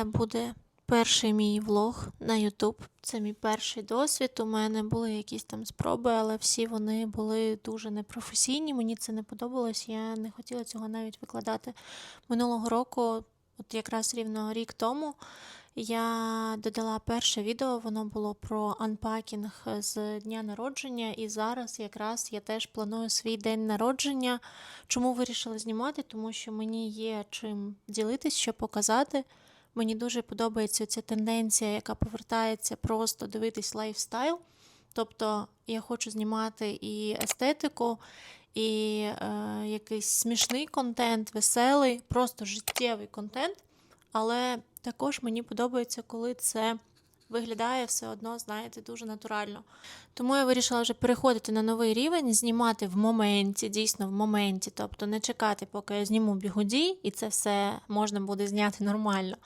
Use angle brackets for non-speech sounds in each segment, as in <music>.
Це буде перший мій влог на YouTube. Це мій перший досвід. У мене були якісь там спроби, але всі вони були дуже непрофесійні. Мені це не подобалось. Я не хотіла цього навіть викладати. Минулого року, от якраз рівно рік тому, я додала перше відео. Воно було про анпакінг з дня народження. І зараз якраз я теж планую свій день народження. Чому вирішила знімати? Тому що мені є чим ділитись, що показати. Мені дуже подобається ця тенденція, яка повертається просто дивитись лайфстайл. Тобто я хочу знімати і естетику, і е, якийсь смішний контент, веселий, просто життєвий контент. Але також мені подобається, коли це виглядає все одно, знаєте, дуже натурально. Тому я вирішила вже переходити на новий рівень, знімати в моменті, дійсно в моменті, тобто не чекати, поки я зніму бігуді, і це все можна буде зняти нормально,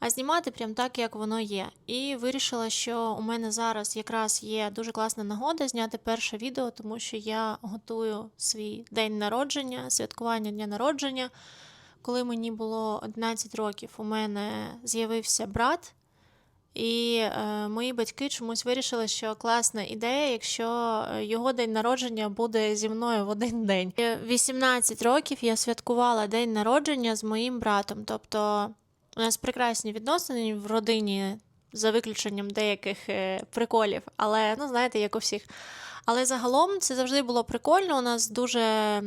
а знімати прям так, як воно є. І вирішила, що у мене зараз якраз є дуже класна нагода зняти перше відео, тому що я готую свій день народження, святкування дня народження. Коли мені було 11 років, у мене з'явився брат. І е, мої батьки чомусь вирішили, що класна ідея, якщо е, його день народження буде зі мною в один день. І 18 років я святкувала день народження з моїм братом. Тобто у нас прекрасні відносини в родині, за виключенням деяких е, приколів, але ну знаєте, як у всіх. Але загалом це завжди було прикольно. У нас дуже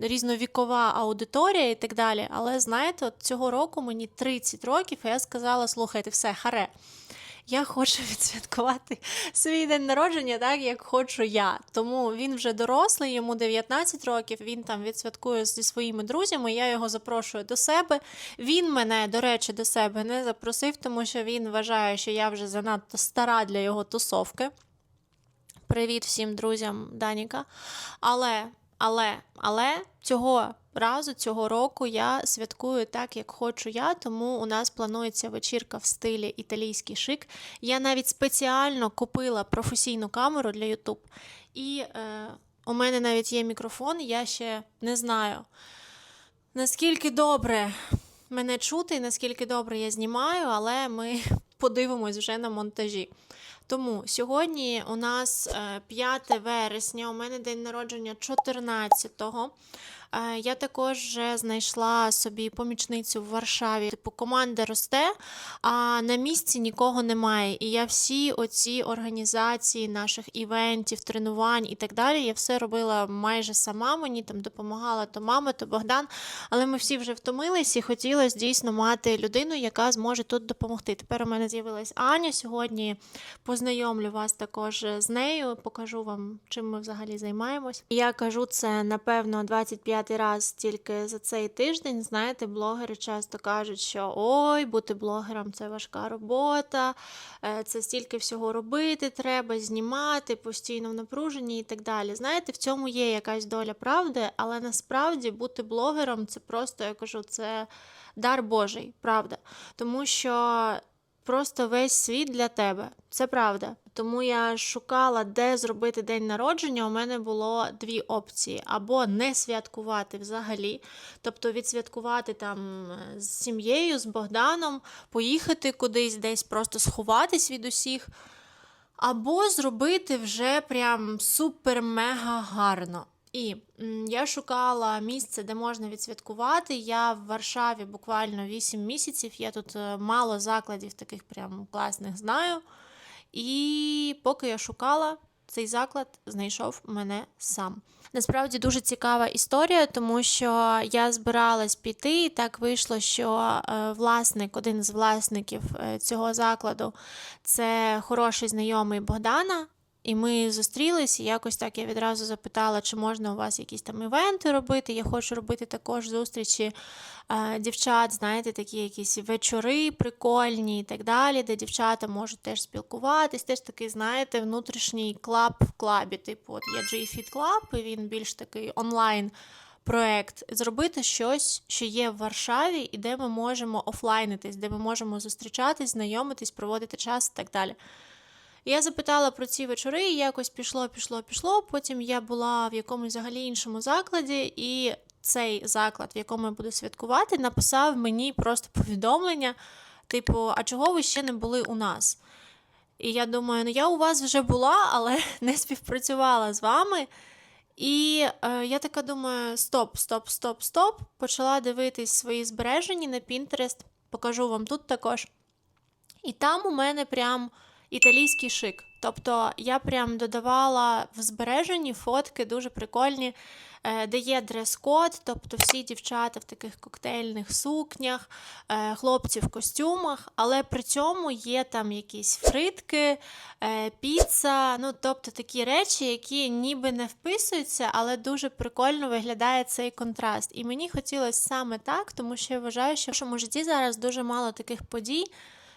різновікова аудиторія і так далі. Але знаєте, от цього року мені 30 років, і я сказала: слухайте, все, харе. Я хочу <laughs> відсвяткувати свій день народження так, як хочу я. Тому він вже дорослий, йому 19 років. Він там відсвяткує зі своїми друзями. Я його запрошую до себе. Він мене, до речі, до себе не запросив, тому що він вважає, що я вже занадто стара для його тусовки. Привіт всім друзям Даніка. Але, але, але цього разу, цього року я святкую так, як хочу я, тому у нас планується вечірка в стилі італійський шик. Я навіть спеціально купила професійну камеру для YouTube. І е, у мене навіть є мікрофон, я ще не знаю, наскільки добре мене чути наскільки добре я знімаю, але ми <laughs> подивимось вже на монтажі. Тому сьогодні у нас е, 5 вересня, у мене день народження 14-го. Е, Я також вже знайшла собі помічницю в Варшаві. Типу, команда росте, а на місці нікого немає. І я всі оці організації наших івентів, тренувань і так далі, я все робила майже сама. Мені там допомагала то мама, то Богдан. Але ми всі вже втомились і хотілося дійсно мати людину, яка зможе тут допомогти. Тепер у мене з'явилась Аня. Сьогодні познайомлю вас також з нею, покажу вам, чим ми взагалі займаємось. Я кажу це напевно 25 раз тільки за цей тиждень. Знаєте, блогери часто кажуть, що ой, бути блогером це важка робота, е, це стільки всього робити, треба знімати, постійно в напруженні і так далі. Знаєте, в цьому є якась доля правди, але насправді бути блогером це просто, я кажу, це дар Божий, правда. Тому що просто весь світ для тебе. Це правда. Тому я шукала, де зробити день народження. У мене було дві опції: або не святкувати взагалі, тобто відсвяткувати там е, з сім'єю, з Богданом, поїхати кудись, десь просто сховатись від усіх. Або зробити вже прям супер-мега гарно. І я шукала місце, де можна відсвяткувати. Я в Варшаві буквально 8 місяців. Я тут е, мало закладів таких прям класних знаю. І поки я шукала, цей заклад знайшов мене сам. Насправді дуже цікава історія, тому що я збиралась піти, і так вийшло, що е, власник, один з власників е, цього закладу, це хороший знайомий Богдана. І ми зустрілись, і якось так я відразу запитала, чи можна у вас якісь там івенти робити. Я хочу робити також зустрічі е, дівчат, знаєте, такі якісь вечори прикольні і так далі, де дівчата можуть теж спілкуватись, теж такий, знаєте, внутрішній клаб в клабі. Типу, от є G-Fit Club, і він більш такий онлайн. Проект зробити щось, що є в Варшаві, і де ми можемо офлайнитись, де ми можемо зустрічатись, знайомитись, проводити час і так далі. Я запитала про ці вечори, і якось пішло, пішло, пішло. Потім я була в якомусь взагалі іншому закладі, і цей заклад, в якому я буду святкувати, написав мені просто повідомлення: типу, а чого ви ще не були у нас? І я думаю, ну я у вас вже була, але <laughs> не співпрацювала з вами. І е, я така думаю: стоп, стоп, стоп, стоп. Почала дивитись свої збереження на Pinterest, покажу вам тут також. І там у мене прям італійський шик. Тобто я прям додавала в збереженні фотки дуже прикольні, е, де є дрес-код, тобто всі дівчата в таких коктейльних сукнях, е, хлопці в костюмах, але при цьому є там якісь фритки, е, піца, ну тобто такі речі, які ніби не вписуються, але дуже прикольно виглядає цей контраст. І мені хотілося саме так, тому що я вважаю, що в нашому житті зараз дуже мало таких подій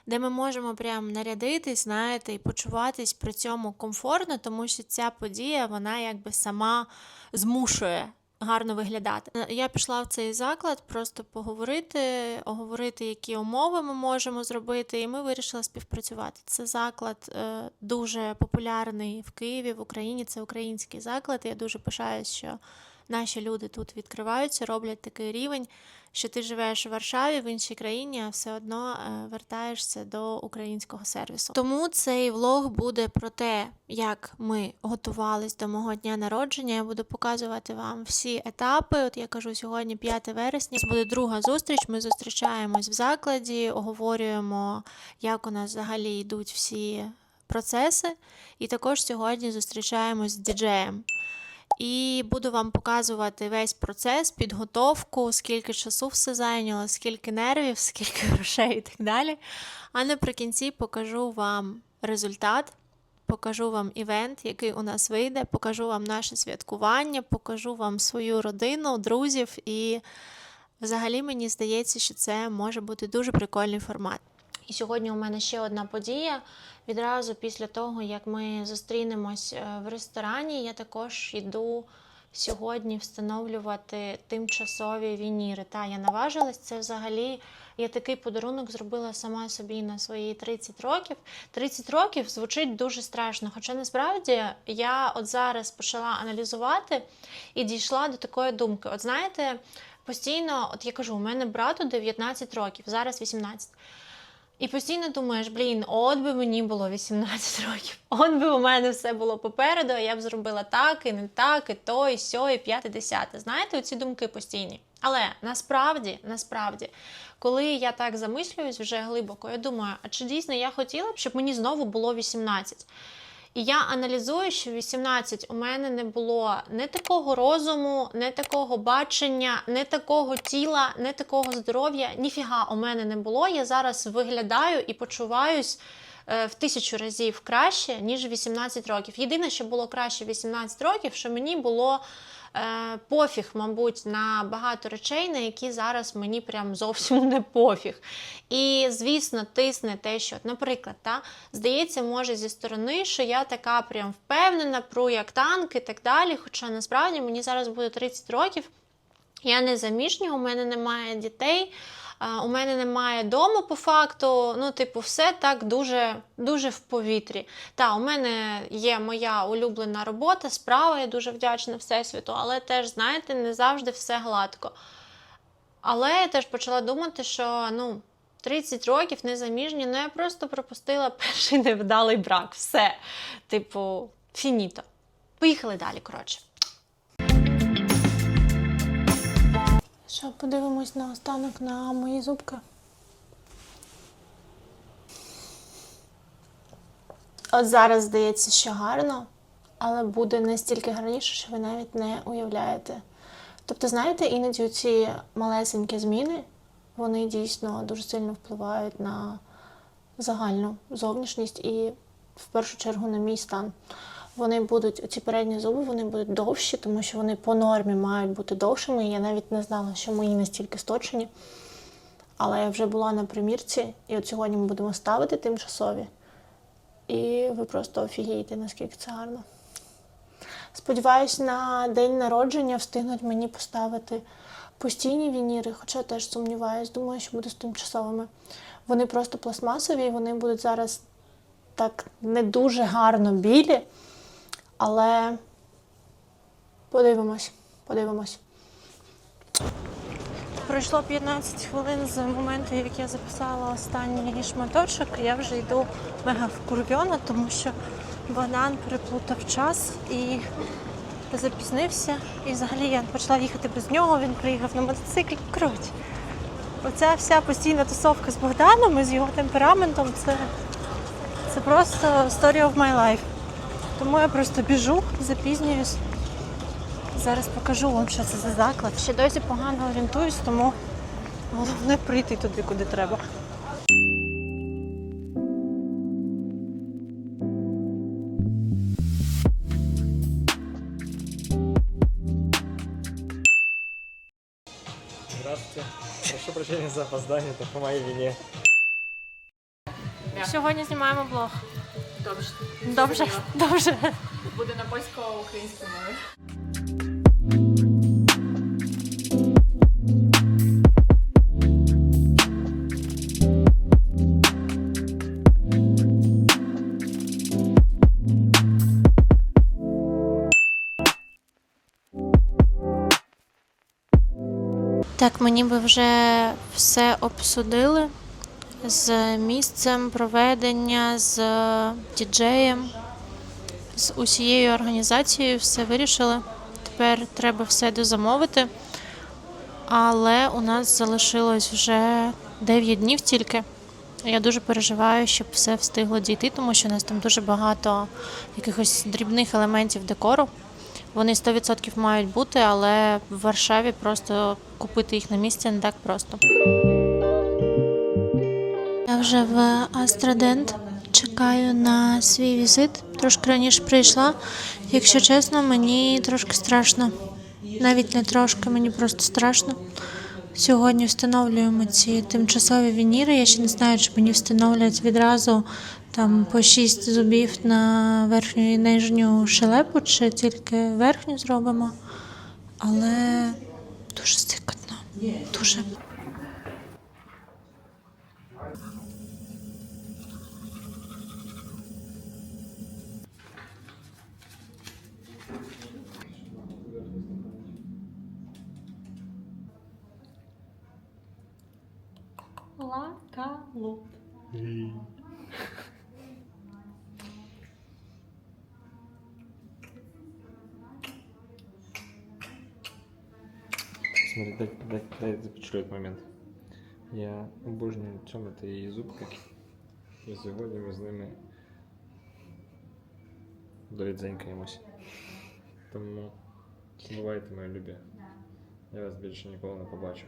де ми можемо прям нарядитись, знаєте, і почуватись при цьому комфортно, тому що ця подія, вона якби сама змушує. Гарно виглядати. Е, Я пішла в цей заклад просто поговорити, оговорити, які умови ми можемо зробити, і ми вирішили співпрацювати. Це заклад е, дуже популярний в Києві, в Україні. Це український заклад. і Я дуже пишаюсь, що наші люди тут відкриваються, роблять такий рівень, що ти живеш в Варшаві в іншій країні, а все одно е, вертаєшся до українського сервісу. Тому цей влог буде про те, як ми готувались до мого дня народження. Я буду показувати вам всі етапи. От я кажу, сьогодні 5 вересня. Буде друга зустріч. Ми зустрічаємось в закладі, оговорюємо, як у нас взагалі йдуть всі процеси. І також сьогодні зустрічаємось з діджеєм. І буду вам показувати весь процес, підготовку, скільки часу все зайняло, скільки нервів, <laughs> скільки грошей і так далі. А наприкінці покажу вам результат, покажу вам івент, який у нас вийде, покажу вам наше святкування, покажу вам свою родину, друзів. І взагалі мені здається, що це може бути дуже прикольний формат. І сьогодні у мене ще одна подія. Відразу після того, як ми зустрінемось е, в ресторані, я також йду сьогодні встановлювати тимчасові вініри. Та я наважилась. Це взагалі я такий подарунок зробила сама собі на свої 30 років. 30 років звучить дуже страшно. Хоча насправді я от зараз почала аналізувати і дійшла до такої думки. От знаєте, постійно, от я кажу, у мене брату 19 років, зараз 18. І постійно думаєш, блін, от би мені було 18 років, от би у мене все було попереду, а я б зробила так, і не так, і то, і сьо, і п'яте, десяте. Знаєте, оці думки постійні. Але насправді, насправді, коли я так замислююсь вже глибоко, я думаю, а чи дійсно я хотіла б, щоб мені знову було 18? І я аналізую, що в 18 у мене не було не такого розуму, не такого бачення, не такого тіла, не такого здоров'я. Ніфіга у мене не було. Я зараз виглядаю і почуваюсь е, в тисячу разів краще, ніж 18 років. Єдине, що було краще 18 років, що мені було пофіг, мабуть, на багато речей, на які зараз мені прям зовсім <laughs> не пофіг. І, звісно, тисне те, що, наприклад, та, здається, може зі сторони, що я така прям впевнена, про як танк і так далі. Хоча насправді мені зараз буде 30 років. Я не заміжня, у мене немає дітей, у мене немає дому по факту. Ну, типу, все так дуже дуже в повітрі. Та, у мене є моя улюблена робота, справа, я дуже вдячна Всесвіту, але теж, знаєте, не завжди все гладко. Але я теж почала думати, що ну, 30 років незаміжні, ну я просто пропустила <laughs> перший невдалий брак. Все. Типу, фініто. Поїхали далі, коротше. Що, подивимось на останок на мої зубки. От зараз здається, що гарно, але буде настільки гарніше, що ви навіть не уявляєте. Тобто, знаєте, іноді ці малесенькі зміни, вони дійсно дуже сильно впливають на загальну зовнішність і в першу чергу на мій стан. Вони будуть, ці передні зуби вони будуть довші, тому що вони по нормі мають бути довшими. Я навіть не знала, що мої настільки сточені. Але я вже була на примірці, і от сьогодні ми будемо ставити тимчасові. І ви просто офігієте, наскільки це гарно. Сподіваюсь, на день народження встигнуть мені поставити постійні вініри, хоча теж сумніваюсь, думаю, що буде з тимчасовими. Вони просто пластмасові, і вони будуть зараз так не дуже гарно білі. Але подивимось, подивимось. Пройшло 15 хвилин з моменту, як я записала останній шматочок. Я вже йду мега вкурвьона, тому що Богдан переплутав час і запізнився. І взагалі я почала їхати без нього. Він приїхав на мотоциклі. Коротше, оця вся постійна тусовка з Богданом і з його темпераментом це, це просто story of my life. Тому я просто біжу, запізнююсь. Зараз покажу вам, що це за заклад. Ще досі погано орієнтуюсь, тому головне прийти туди, куди треба. Здравствуйте. Прошу прощения за опоздание, это по моей вине. Сьогодні знімаємо блог. Добре. Добре, добре. Буде на польсько-українській мові. Так, мені би вже все обсудили з місцем проведення, з діджеєм, з усією організацією, все вирішили. Тепер треба все дозамовити. Але у нас залишилось вже 9 днів тільки. Я дуже переживаю, щоб все встигло дійти, тому що у нас там дуже багато якихось дрібних елементів декору. Вони 100% мають бути, але в Варшаві просто купити їх на місці не так просто. Вже в Астрадент чекаю на свій візит. Трошки раніше прийшла. Якщо чесно, мені трошки страшно. Навіть не трошки, мені просто страшно. Сьогодні встановлюємо ці тимчасові вініри. Я ще не знаю, чи мені встановлять відразу там по шість зубів на верхню і нижню шелепу, чи тільки верхню зробимо. Але дуже стикотно. Дуже. Лакалуп. Смотри, дай, дай, дай запечатлю этот момент. Я обожнюю цьомити її зубки. І сьогодні ми з ними довідзенькаємось. Тому бувайте, мої любі. Я вас більше ніколи не побачу.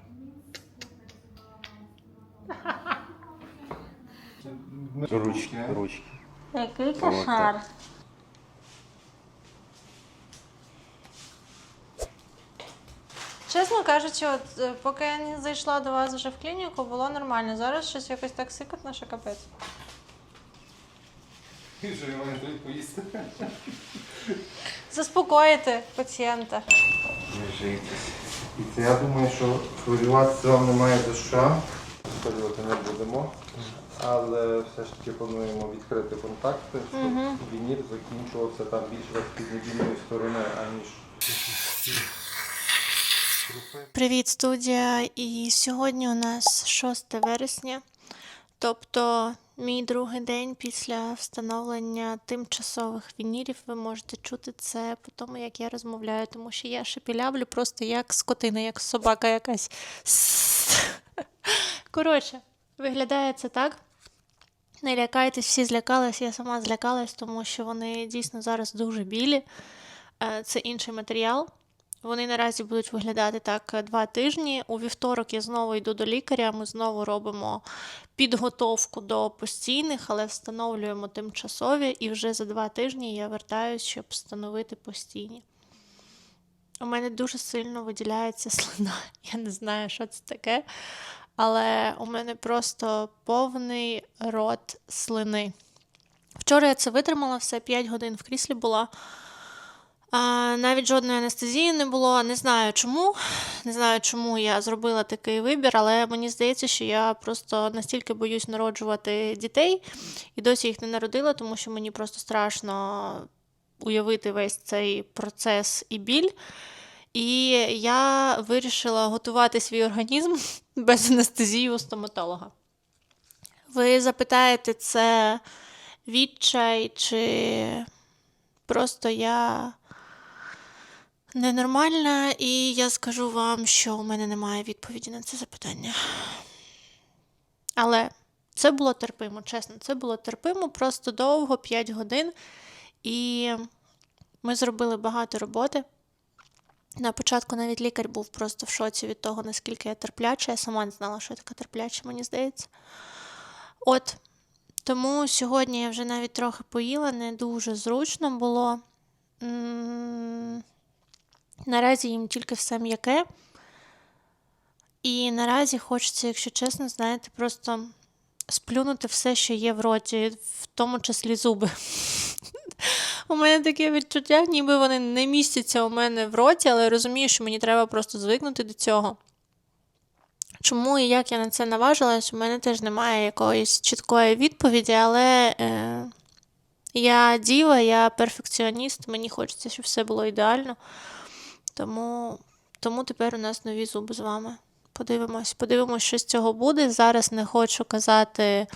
Ручки, ручки. Який кошмар. Чесно кажучи, от е, поки я не зайшла до вас вже в клініку, було нормально. Зараз щось якось так сикотно, що капець. Поїсти? Заспокоїти пацієнта. Не жийтесь. І це я думаю, що хвилюватися вам немає за що. Хвилювати не будемо. Але все ж таки плануємо відкрити контакти, щоб Мгм. вінір закінчувався там більш з піднедільної сторони, аніж. Привіт, студія! І сьогодні у нас 6 вересня, тобто мій другий день після встановлення тимчасових вінірів. Ви можете чути це по тому, як я розмовляю, тому що я шепілявлю просто як скотина, як собака якась. Коротше, виглядає це так. Не лякайтесь, всі злякались, я сама злякалась, тому що вони дійсно зараз дуже білі. Е, Це інший матеріал. Вони наразі будуть виглядати так е, два тижні. У вівторок я знову йду до лікаря. Ми знову робимо підготовку до постійних, але встановлюємо тимчасові. І вже за два тижні я вертаюсь, щоб встановити постійні. У мене дуже сильно виділяється <laughs> слина. Я не знаю, що це таке. Але у мене просто повний рот слини. Вчора я це витримала все 5 годин в кріслі була. А, навіть жодної анестезії не було. Не знаю чому. Не знаю, чому я зробила такий вибір, але мені здається, що я просто настільки боюсь народжувати дітей і досі їх не народила, тому що мені просто страшно уявити весь цей процес і біль. І я вирішила готувати свій організм без анестезії у стоматолога. Ви запитаєте, це відчай чи просто я ненормальна, і я скажу вам, що у мене немає відповіді на це запитання. Але це було терпимо, чесно, це було терпимо просто довго, 5 годин. І ми зробили багато роботи. На початку навіть лікар був просто в шоці від того, наскільки я терпляча. Я сама не знала, що я така терпляча, мені здається. От. Тому сьогодні я вже навіть трохи поїла, не дуже зручно було. Наразі їм тільки все м'яке. І наразі хочеться, якщо чесно, знаєте, просто сплюнути все, що є в роті, в тому числі зуби. У мене таке відчуття, ніби вони не містяться у мене в роті, але я розумію, що мені треба просто звикнути до цього. Чому і як я на це наважилась, у мене теж немає якоїсь чіткої відповіді, але е, я діва, я перфекціоніст, мені хочеться, щоб все було ідеально. Тому, тому тепер у нас нові зуби з вами. Подивимось, подивимось, що з цього буде. Зараз не хочу казати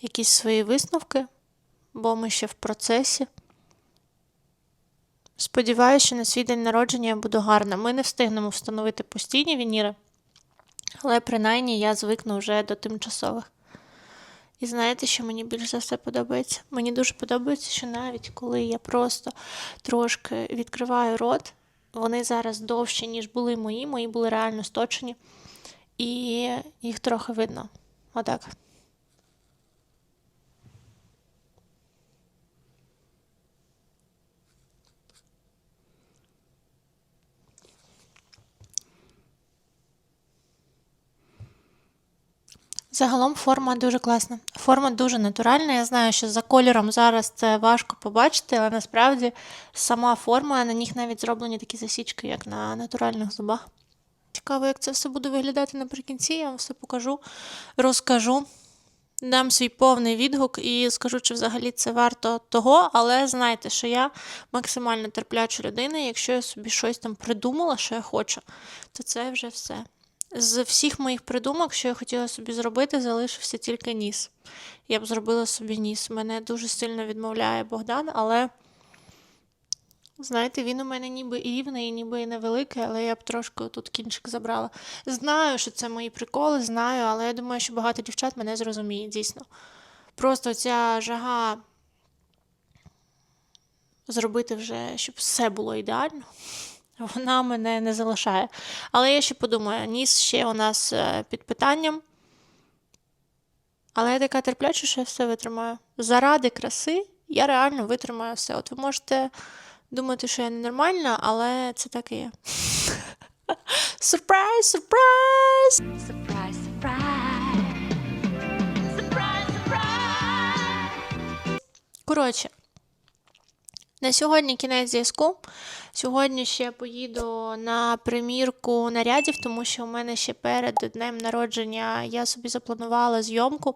якісь свої висновки, бо ми ще в процесі. Сподіваюся, що на свій день народження я буду гарна. Ми не встигнемо встановити постійні вініри, але принаймні я звикну вже до тимчасових. І знаєте, що мені більш за все подобається? Мені дуже подобається, що навіть коли я просто трошки відкриваю рот, вони зараз довші, ніж були мої, мої були реально сточені, і їх трохи видно. Отак. Загалом форма дуже класна. Форма дуже натуральна. Я знаю, що за кольором зараз це важко побачити, але насправді сама форма, на них навіть зроблені такі засічки, як на натуральних зубах. Цікаво, як це все буде виглядати наприкінці, я вам все покажу, розкажу, дам свій повний відгук і скажу, чи взагалі це варто того, але знайте, що я максимально терпляча людина, і якщо я собі щось там придумала, що я хочу, то це вже все. З всіх моїх придумок, що я хотіла собі зробити, залишився тільки ніс. Я б зробила собі ніс. Мене дуже сильно відмовляє Богдан, але, знаєте, він у мене ніби і рівний, ніби і невеликий, але я б трошки тут кінчик забрала. Знаю, що це мої приколи, знаю, але я думаю, що багато дівчат мене зрозуміє, дійсно. Просто ця жага зробити вже, щоб все було ідеально. Вона мене не залишає. Але я ще подумаю, ніс ще у нас е, під питанням. Але я така терпляча, що я все витримаю. Заради краси я реально витримаю все. От ви можете думати, що я ненормальна, але це так і є. Сюрприз, сюрприз! Surprise, surprise. Surprise, surprise. Коротше, на сьогодні кінець зв'язку. Сьогодні ще поїду на примірку нарядів, тому що у мене ще перед днем народження я собі запланувала зйомку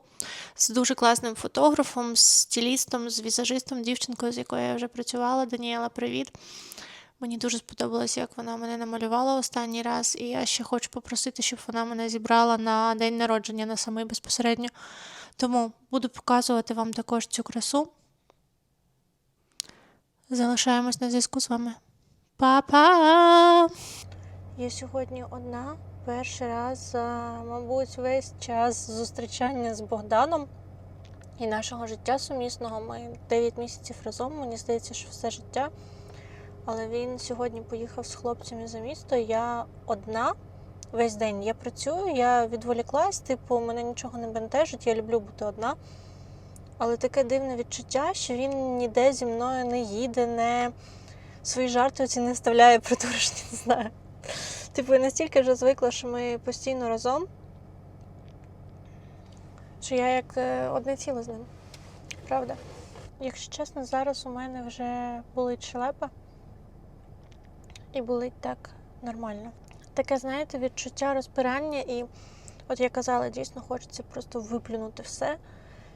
з дуже класним фотографом, з стилістом, з візажистом, дівчинкою, з якою я вже працювала. Даніела, привіт. Мені дуже сподобалось, як вона мене намалювала останній раз, і я ще хочу попросити, щоб вона мене зібрала на день народження на самий безпосередньо. Тому буду показувати вам також цю красу. Залишаємось на зв'язку з вами. Па-па! Я сьогодні одна. Перший раз, мабуть, весь час зустрічання з Богданом і нашого життя сумісного. Ми 9 місяців разом, мені здається, що все життя. Але він сьогодні поїхав з хлопцями за місто. Я одна весь день. Я працюю, я відволіклась, типу, мене нічого не бентежить, я люблю бути одна. Але таке дивне відчуття, що він ніде зі мною не їде, не свої жарти оці не вставляє придурочні, не знаю. Типу, я настільки вже звикла, що ми постійно разом, що я як е, одне ціле з ним. Правда? Якщо чесно, зараз у мене вже болить щелепа. І болить так нормально. Таке, знаєте, відчуття розпирання, і от я казала, дійсно хочеться просто виплюнути все,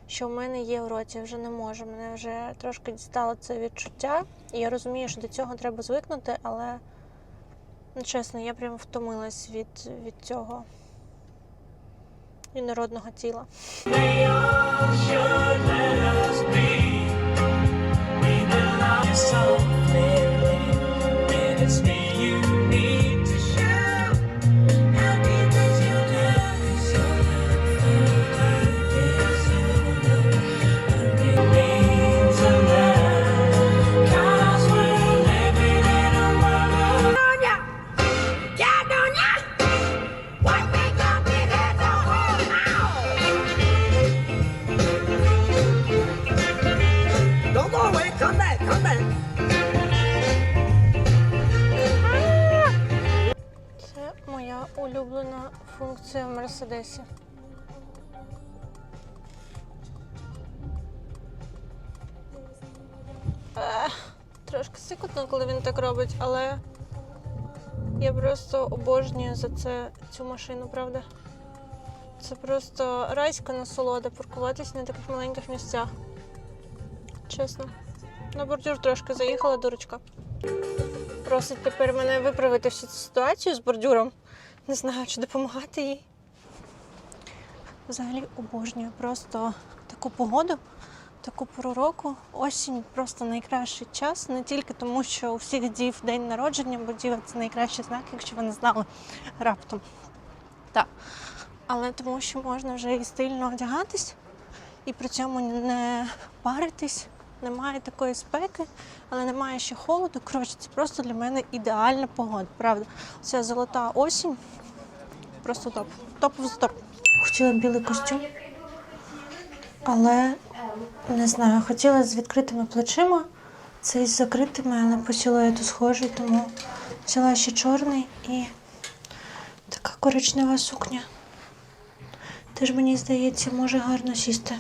що в мене є в роті, я вже не можу. Мене вже трошки дістало це відчуття. І я розумію, що до цього треба звикнути, але Ну, чесно, я прям втомилась від, від цього інородного тіла. Don't сикотно, коли він так робить, але я просто обожнюю за це цю машину, правда? Це просто райська насолода паркуватись на таких маленьких місцях. Чесно. На бордюр трошки заїхала дурочка. Просить тепер мене виправити всю цю ситуацію з бордюром. Не знаю, чи допомагати їй. Взагалі обожнюю просто таку погоду, таку пору року. Осінь просто найкращий час, не тільки тому, що у всіх дів день народження, бо діва це найкращий знак, якщо ви не знали раптом. Так. Але тому, що можна вже і стильно одягатись, і при цьому не паритись. Немає такої спеки, але немає ще холоду. Коротше, це просто для мене ідеальна погода, правда. Ця золота осінь. Просто топ. Топ з топ. Хотіла білий костюм, але не знаю, хотіла з відкритими плечима, цей з закритими, але по силуету схожий, тому взяла ще чорний і така коричнева сукня. Теж мені здається, може гарно сісти.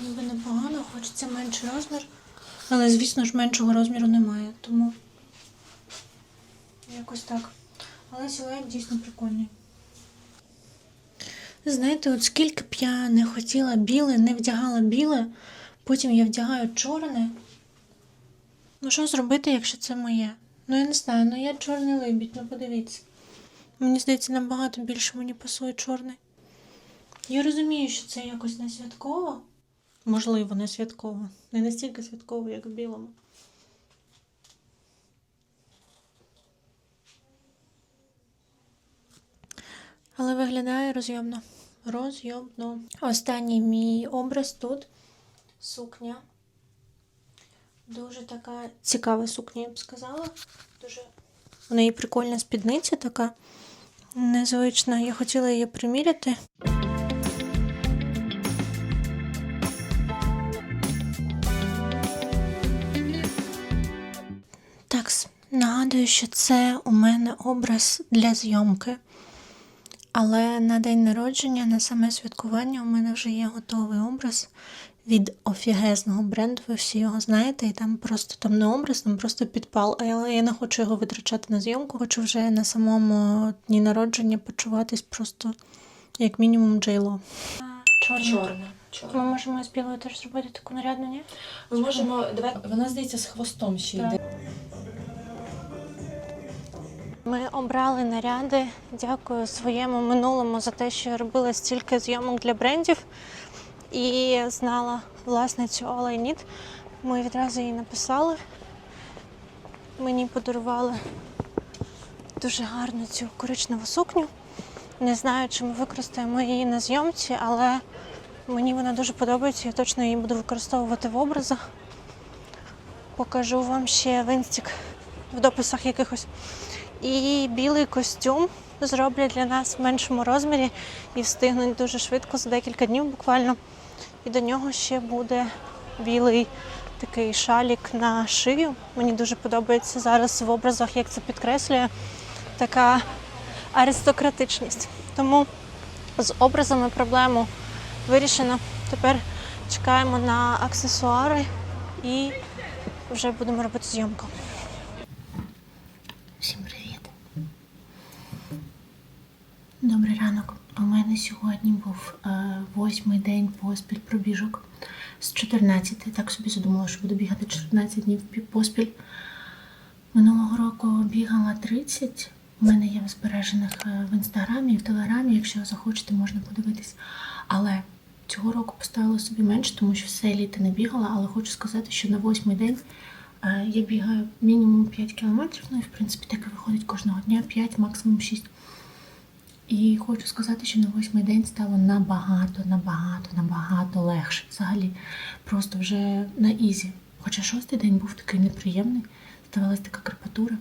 Ніби непогано, хочеться менший розмір. Але, звісно ж, меншого розміру немає, тому якось так. Але силует дійсно прикольний. Знаєте, от скільки б я не хотіла біле, не вдягала біле, потім я вдягаю чорне. Ну, що зробити, якщо це моє? Ну, я не знаю, ну я чорний либідь, ну подивіться. Мені здається, набагато більше мені пасує чорний. Я розумію, що це якось не святково. Можливо, не святково. Не настільки святково, як в білому. Але виглядає розйомно. Розйомно. Останній мій образ тут сукня. Дуже така цікава сукня, я б сказала. Дуже у неї прикольна спідниця така незвична. Я хотіла її приміряти. Так, нагадую, що це у мене образ для зйомки. Але на день народження, на саме святкування, у мене вже є готовий образ від офігезного бренду. Ви всі його знаєте, і там просто там не образ, там просто підпал. Але я не хочу його витрачати на зйомку. Хочу вже на самому дні народження почуватись просто як мінімум джейло. Чорна. Чорна. Чорна. Ми можемо з білою теж зробити таку нарядну, ні? Ми можемо. Давай, вона здається з хвостом ще Так. йде. Ми обрали наряди. Дякую своєму минулому за те, що я робила стільки зйомок для брендів і знала власницю I Ми відразу їй написали. Мені подарували дуже гарну цю коричневу сукню. Не знаю, чи ми використаємо її на зйомці, але мені вона дуже подобається. Я точно її буду використовувати в образах. Покажу вам ще в інстік в дописах якихось. І білий костюм зроблять для нас в меншому розмірі і встигнуть дуже швидко, за декілька днів буквально. І до нього ще буде білий такий шалік на шию. Мені дуже подобається зараз в образах, як це підкреслює, така аристократичність. Тому з образами проблему вирішено. Тепер чекаємо на аксесуари і вже будемо робити зйомку. Всім привіт. Добрий ранок. У мене сьогодні був е, восьмий день поспіль пробіжок з 14. Так собі задумала, що буду бігати 14 днів поспіль. Минулого року бігала 30. У мене є в збережених е, в інстаграмі і в телеграмі. Якщо захочете, можна подивитись. Але цього року поставила собі менше, тому що все літо не бігала. Але хочу сказати, що на восьмий день е, я бігаю мінімум 5 кілометрів. Ну і в принципі так і виходить кожного дня 5, максимум 6. І хочу сказати, що на восьмий день стало набагато, набагато, набагато легше. Взагалі, просто вже на ізі. Хоча шостий день був такий неприємний, ставалася така крепатура.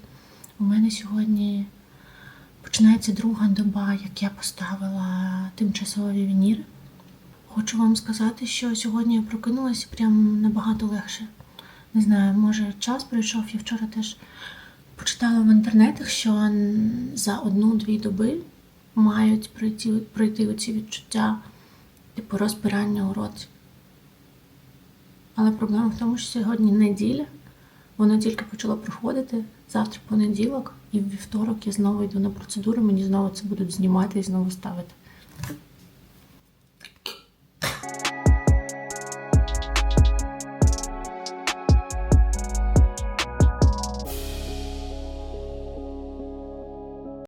У мене сьогодні починається друга доба, як я поставила тимчасові вініри. Хочу вам сказати, що сьогодні я прокинулася прям набагато легше. Не знаю, може час пройшов. Я вчора теж почитала в інтернетах, що за одну-дві доби мають пройти, пройти оці відчуття типу розпирання у роті. Але проблема в тому, що сьогодні неділя, воно тільки почало проходити. Завтра понеділок, і в вівторок я знову йду на процедуру, мені знову це будуть знімати і знову ставити.